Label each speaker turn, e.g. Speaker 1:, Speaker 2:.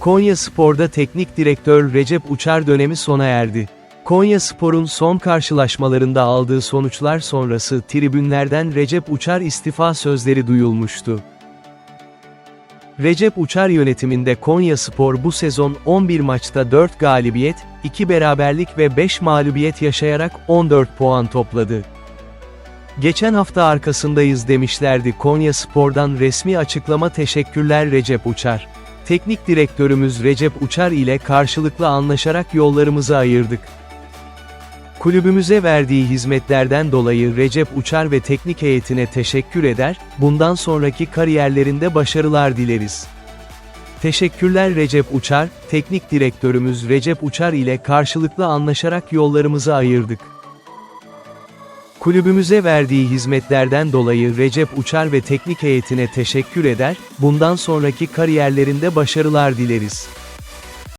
Speaker 1: Konya Spor'da teknik direktör Recep Uçar dönemi sona erdi. Konya Spor'un son karşılaşmalarında aldığı sonuçlar sonrası tribünlerden Recep Uçar istifa sözleri duyulmuştu. Recep Uçar yönetiminde Konya Spor bu sezon 11 maçta 4 galibiyet, 2 beraberlik ve 5 mağlubiyet yaşayarak 14 puan topladı. Geçen hafta arkasındayız demişlerdi Konya Spor'dan resmi açıklama teşekkürler Recep Uçar. Teknik direktörümüz Recep Uçar ile karşılıklı anlaşarak yollarımızı ayırdık. Kulübümüze verdiği hizmetlerden dolayı Recep Uçar ve teknik heyetine teşekkür eder, bundan sonraki kariyerlerinde başarılar dileriz. Teşekkürler Recep Uçar, teknik direktörümüz Recep Uçar ile karşılıklı anlaşarak yollarımızı ayırdık. Kulübümüze verdiği hizmetlerden dolayı Recep Uçar ve teknik heyetine teşekkür eder, bundan sonraki kariyerlerinde başarılar dileriz.